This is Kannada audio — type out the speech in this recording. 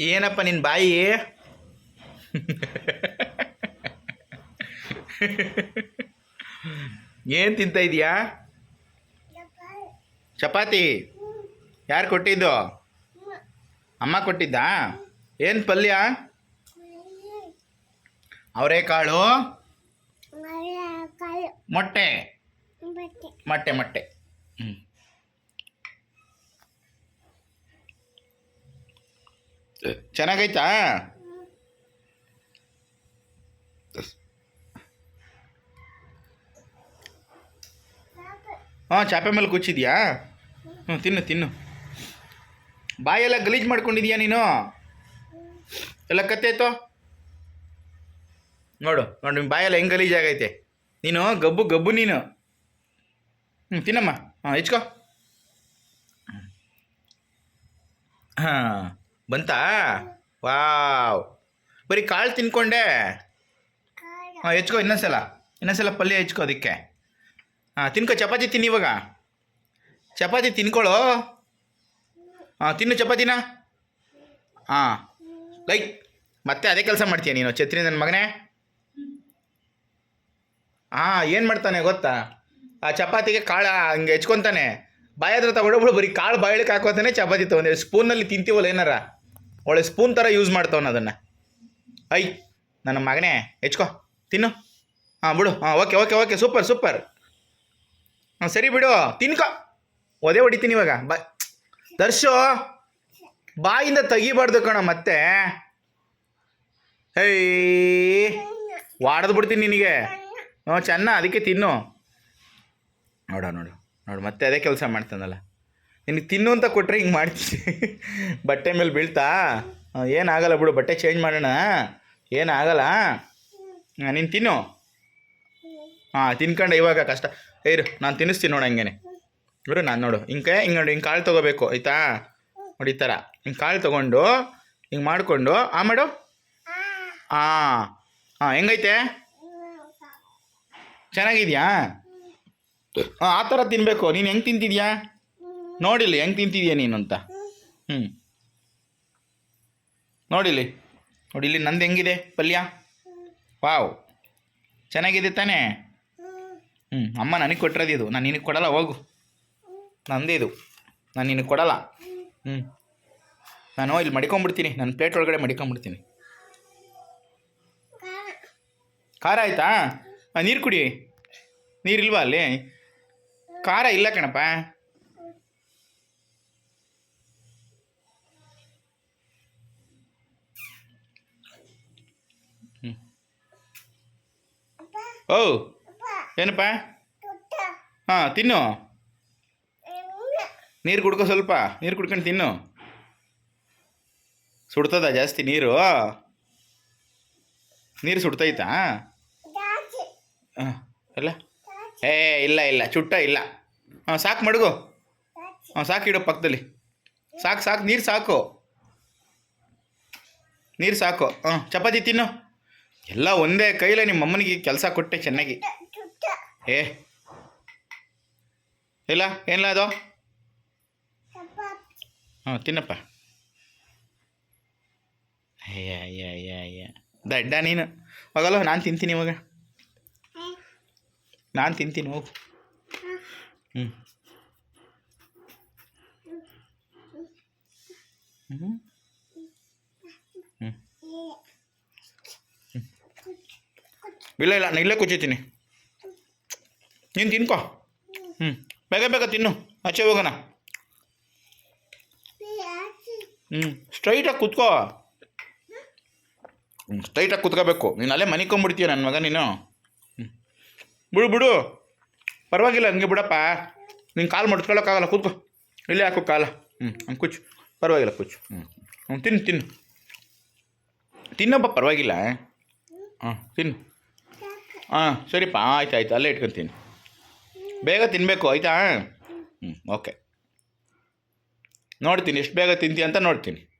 ಏನಪ್ಪ ನಿನ್ನ ಬಾಯಿ? ಏನು ತಿಂತ ಇದೀಯಾ? ಚಪಾತಿ. ಯಾರು ಕೊಟ್ಟಿದ್ದು? ಅಮ್ಮ ಕೊಟ್ಟಿದ್ದಾ? ಏನು ಪಲ್ಯ? ಅವರೆಕಾಳು ಮೊಟ್ಟೆ. ಮೊಟ್ಟೆ. ಮೊಟ್ಟೆ ಹ್ಞೂ ಚೆನ್ನಾಗೈತಾ? ಹಾಂ, ಚಾಪೆ ಮೇಲೆ ಕೂಚಿದ್ಯಾ? ಹ್ಞೂ ತಿನ್ನು ತಿನ್ನು. ಬಾಯೆಲ್ಲ ಗಲೀಜು ಮಾಡ್ಕೊಂಡಿದ್ಯಾ ನೀನು? ಎಲ್ಲ ಕತ್ತೈತೋ ನೋಡು ನೋಡು ನಿಮ್ಮ ಬಾಯೆಲ್ಲ ಹೆಂಗೆ ಗಲೀಜಾಗೈತೆ ನೀನು ಗಬ್ಬು ಗಬ್ಬು ನೀನು. ಹ್ಞೂ ತಿನ್ನಮ್ಮ. ಹಾಂ, ಹೆಚ್ಕೋ. ಹಾಂ. ಬಂತಾ? ವಾವ್. ಬರೀ ಕಾಳು ತಿನ್ಕೊಂಡೆ? ಹಾಂ ಹೆಚ್ಕೋ ಇನ್ನೊಂದ್ಸಲ. ಇನ್ನೊಂದ್ಸಲ ಪಲ್ಯ ಹೆಚ್ಕೋ ಅದಕ್ಕೆ. ಹಾಂ ತಿನ್ಕೋ ಚಪಾತಿ ತಿನ್ನಿ ಇವಾಗ. ಚಪಾತಿ ತಿನ್ಕೊಳ್ಳೋ ಹಾಂ ತಿನ್ನು ಚಪಾತಿನ. ಹಾಂ. ಲೈಕ್ ಮತ್ತೆ ಅದೇ ಕೆಲಸ ಮಾಡ್ತೀಯ ನೀನು ಛತ್ರಿ ನನ್ನ ಮಗನೇ? ಹಾಂ ಏನು ಮಾಡ್ತಾನೆ ಗೊತ್ತಾ? ಆ ಚಪಾತಿಗೆ ಕಾಳು ಹಂಗೆ ಹೆಚ್ಕೊತಾನೆ. ಬಾಯಾದ್ರೆ ತಗೊಂಡು ತಗೊಂಡೋಗ್ಬಿಡು ಬರೀ ಕಾಳು ಬಾಯಳಿಗೆ ಹಾಕೋತಾನೆ ಚಪಾತಿ ತೊಗೊಂಡೆ ಸ್ಪೂನಲ್ಲಿ ತಿಂತೀವಲ್ಲ ಏನಾರ? ಒಳ್ಳೆ ಸ್ಪೂನ್ ಥರ ಯೂಸ್ ಮಾಡ್ತಾವನ ಅದನ್ನು. ಐ, ನನ್ನ ಮಗನೇ, ಹೆಚ್ಕೋ, ತಿನ್ನು. ಹಾಂ, ಬಿಡು. ಹಾಂ okay okay okay super super ಹಾಂ, ಸರಿ ಬಿಡು. ತಿನ್ಕೋ. ಒದೆ ಹೊಡಿತೀನಿ ಇವಾಗ. ಬಾ ದರ್ಶೋ, ಬಾಯಿಂದ ತೆಗಿಬಾರ್ದು ಕಣ ಮತ್ತೆ. ಹೇ ವಾಡದ್ ಬಿಡ್ತೀನಿ ನಿನಗೆ. ಹ್ಞೂ ಚೆನ್ನ, ಅದಕ್ಕೆ ತಿನ್ನು. ನೋಡು ನೋಡು ನೋಡು. ಮತ್ತೆ ಅದೇ ಕೆಲಸ ಮಾಡ್ತಾನಲ್ಲ. ನಿನಗೆ ತಿನ್ನು ಅಂತ ಕೊಟ್ಟರೆ ಹಿಂಗೆ ಮಾಡ್ತೀನಿ ಬಟ್ಟೆ ಮೇಲೆ ಬೀಳ್ತಾ? ಏನಾಗಲ್ಲ ಬಿಡು, ಬಟ್ಟೆ ಚೇಂಜ್ ಮಾಡೋಣ. ಏನಾಗಲ್ಲ ನೀನು ತಿನ್ನು. ಹಾಂ ತಿನ್ಕೊಂಡೆ ಇವಾಗ ಕಷ್ಟ. ಏರು ನಾನು ತಿನ್ನಿಸ್ತೀನಿ ನೋಡು ಹಂಗೇನೆ. ಇವರು ನಾನು ನೋಡು. ಹಿಂಗೆ ಹಿಂಗೆ ನೋಡಿ, ಹಿಂಗೆ ಕಾಳು ತೊಗೋಬೇಕು, ಆಯಿತಾ? ನೋಡಿ, ಈ ಥರ ಹಿಂಗೆ ಕಾಳು ತೊಗೊಂಡು, ಹಿಂಗೆ ಮಾಡಿಕೊಂಡು, ಆ, ಮಾಡು. ಹಾಂ ಹಾಂ ಹೆಂಗೈತೆ? ಚೆನ್ನಾಗಿದ್ಯಾ? ಹಾಂ ಆ ಥರ ತಿನ್ನಬೇಕು ನೀನು ಹೆಂಗೆ ತಿಂತಿದ್ಯಾ? ನೋಡಿಲ್ಲಿ, ಹೆಂಗೆ ತಿಂತಿದೀಯಾ ನೀನು ಅಂತ? ಹ್ಞೂ ನೋಡಿಲಿ ನೋಡಿಲಿ ನಂದು ಹೆಂಗಿದೆ, ಪಲ್ಯ? ವಾವ್. ಚೆನ್ನಾಗಿದೆ ತಾನೇ? ಹ್ಞೂ ಅಮ್ಮ ನನಗೆ ಕೊಟ್ಟಿರೋದು ಇದು. ನಾನು ನಿನಗೆ ಕೊಡಲ್ಲ, ಹೋಗು. ಇದು. ನಾನು ನಿನಗೆ ಕೊಡಲ್ಲ. ಹ್ಞೂ ನಾನು ಇಲ್ಲಿ ಮಡಿಕೊಂಬಿಡ್ತೀನಿ. ನನ್ನ ಪ್ಲೇಟ್ ಒಳಗಡೆ ಮಡಿಕೊಂಬಿಡ್ತೀನಿ. ಖಾರ ಆಯಿತಾ? ನೀರು ಕುಡಿ. ನೀರಿಲ್ವಾ ಅಲ್ಲಿ? ಖಾರ ಇಲ್ಲ ಕಣಪ್ಪ. ಓ ಏನಪ್ಪ? ಹಾಂ ತಿನ್ನು. ನೀರು ಕುಡ್ಕೋ ಸ್ವಲ್ಪ. ನೀರು ಕುಡ್ಕೊಂಡು ತಿನ್ನು. ಸುಡ್ತದ ಜಾಸ್ತಿ ನೀರು? ನೀರು ಸುಡ್ತೈತಾ? ಹಾಂ ಎಲ್ಲ? ಏ ಇಲ್ಲ ಇಲ್ಲ ಚುಟ್ಟ ಇಲ್ಲ. ಹಾಂ ಸಾಕು ಮಡಗು. ಹಾಂ ಸಾಕು ಇಡು ಪಕ್ಕದಲ್ಲಿ. ಸಾಕು ಸಾಕು ನೀರು ಸಾಕು. ನೀರು ಸಾಕು. ಹಾಂ ಚಪಾತಿ ತಿನ್ನು. ಎಲ್ಲ ಒಂದೇ ಕೈಲೇ ನಿಮ್ಮ ಅಮ್ಮನಿಗೆ ಕೆಲಸ ಕೊಟ್ಟೆ ಚೆನ್ನಾಗಿ. ಏ. ಇಲ್ಲ ಏನಿಲ್ಲ ಅದು? ಹಾಂ ತಿನ್ನಪ್ಪ. ಅಯ್ಯ ಅಯ್ಯ ಅಯ್ಯ ಅಯ್ಯ. ದಡ್ಡ ನೀನು. ಹೋಗಲ್ಲ ನಾನು ತಿಂತೀನಿ ಇವಾಗ. ನಾನು ತಿಂತೀನಿ, ಹೋಗು. ಹ್ಞೂ ಹ್ಞೂ. ಹ್ಞೂ. ಇಲ್ಲ ಇಲ್ಲ ನಾನು ಇಲ್ಲೇ ಕೂಚಿತೀನಿ ನೀನು ತಿನ್ಕೋ. ಹ್ಞೂ ಬೇಗ ಬೇಗ ತಿನ್ನು. ಆಚೆ ಹೋಗೋಣ. ಹ್ಞೂ ಸ್ಟ್ರೈಟಾಗಿ ಕೂತ್ಕೋ. ಸ್ಟ್ರೈಟಾಗಿ ಕೂತ್ಕೋಬೇಕು. ನೀನು ಅಲ್ಲೇ ಮನಿಕೊಂಬಿಡ್ತೀಯ ನನ್ನ ಮಗ ನೀನು. ಹ್ಞೂ ಬಿಡು ಬಿಡು. ಪರವಾಗಿಲ್ಲ, ಹಂಗೆ ಬಿಡಪ್ಪ. ನೀನು ಕಾಲು ಮಡ್ಸ್ಕೊಳಕ್ಕಾಗಲ್ಲ ಕೂತ್ಕೋ. ಇಲ್ಲೇ ಹಾಕು ಕಾಲ. ಹ್ಞೂ ಹಂಗೆ ಕೂಚು. ಪರವಾಗಿಲ್ಲ, ಕೂಚು. ಹ್ಞೂ ಹ್ಞೂ ತಿನ್ನು ತಿನ್ನು ತಿನ್ನಪ್ಪ, ಪರವಾಗಿಲ್ಲ. ಹಾಂ ತಿನ್ನು ಹಾಂ, ಸರಿಪ್ಪ, ಆಯ್ತು ಆಯ್ತು, ಅಲ್ಲೇ ಇಟ್ಕೊತೀನಿ. ಬೇಗ ತಿನ್ನಬೇಕು ಆಯಿತಾ? ಹ್ಞೂ ಓಕೆ. ನೋಡ್ತೀನಿ, ಎಷ್ಟು ಬೇಗ ತಿಂತೀಯ ಅಂತ ನೋಡ್ತೀನಿ.